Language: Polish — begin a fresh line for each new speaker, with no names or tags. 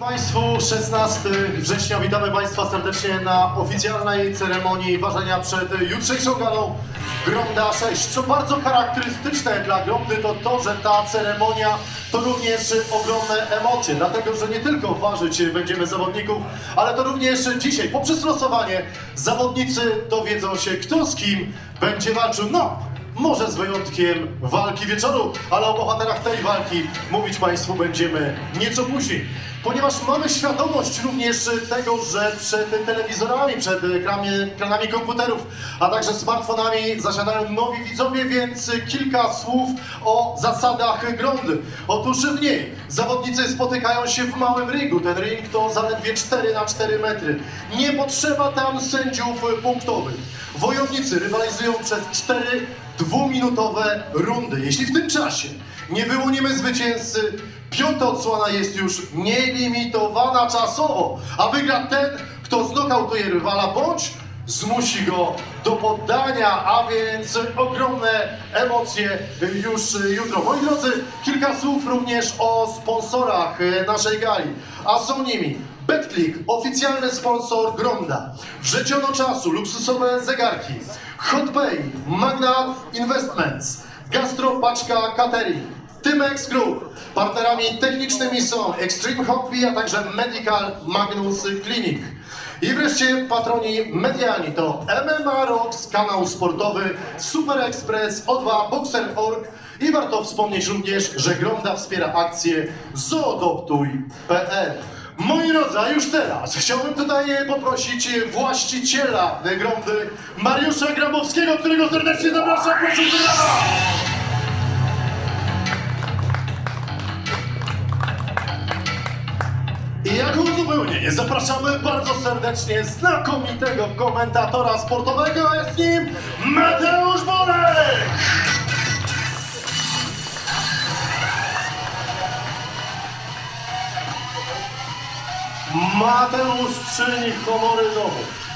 Państwu 16 września witamy Państwa serdecznie na oficjalnej ceremonii ważenia przed jutrzejszą galą Gronda 6. Co bardzo charakterystyczne dla Grondy to to, że ta ceremonia to również ogromne emocje, dlatego że nie tylko ważyć będziemy zawodników, ale to również dzisiaj poprzez losowanie zawodnicy dowiedzą się kto z kim będzie walczył. No, może z wyjątkiem walki wieczoru, ale o bohaterach tej walki mówić Państwu będziemy nieco później. Ponieważ mamy świadomość również tego, że przed telewizorami, przed ekranami, ekranami komputerów, a także smartfonami zasiadają nowi widzowie, więc kilka słów o zasadach grondy. Otóż w niej zawodnicy spotykają się w małym ringu. Ten ring to zaledwie 4 na 4 metry. Nie potrzeba tam sędziów punktowych. Wojownicy rywalizują przez 4 dwuminutowe rundy. Jeśli w tym czasie nie wyłonimy zwycięzcy, piąta odsłona jest już nielimitowana czasowo, a wygra ten, kto znokautuje rywala, bądź zmusi go do poddania, a więc ogromne emocje już jutro. Moi drodzy, kilka słów również o sponsorach naszej gali, a są nimi BetClick, oficjalny sponsor Gronda, Wrzeciono Czasu, luksusowe zegarki, HotPay, Magna Investments, Gastro Paczka Catering, Tymex Group. Partnerami technicznymi są Extreme Hobby, a także Medical Magnus Clinic. I wreszcie patroni medialni to MMA Rocks, kanał sportowy, Super Express, O2, Boxer.org i warto wspomnieć również, że Gronda wspiera akcję zoodoptuj.pl. Moi drodzy, już teraz chciałbym tutaj poprosić właściciela Grondy, Mariusza Grabowskiego, którego serdecznie zapraszam. Proszę! I jako uzupełnienie zapraszamy bardzo serdecznie znakomitego komentatora sportowego, jest nim Mateusz Borek! Mateusz czyni honory domu.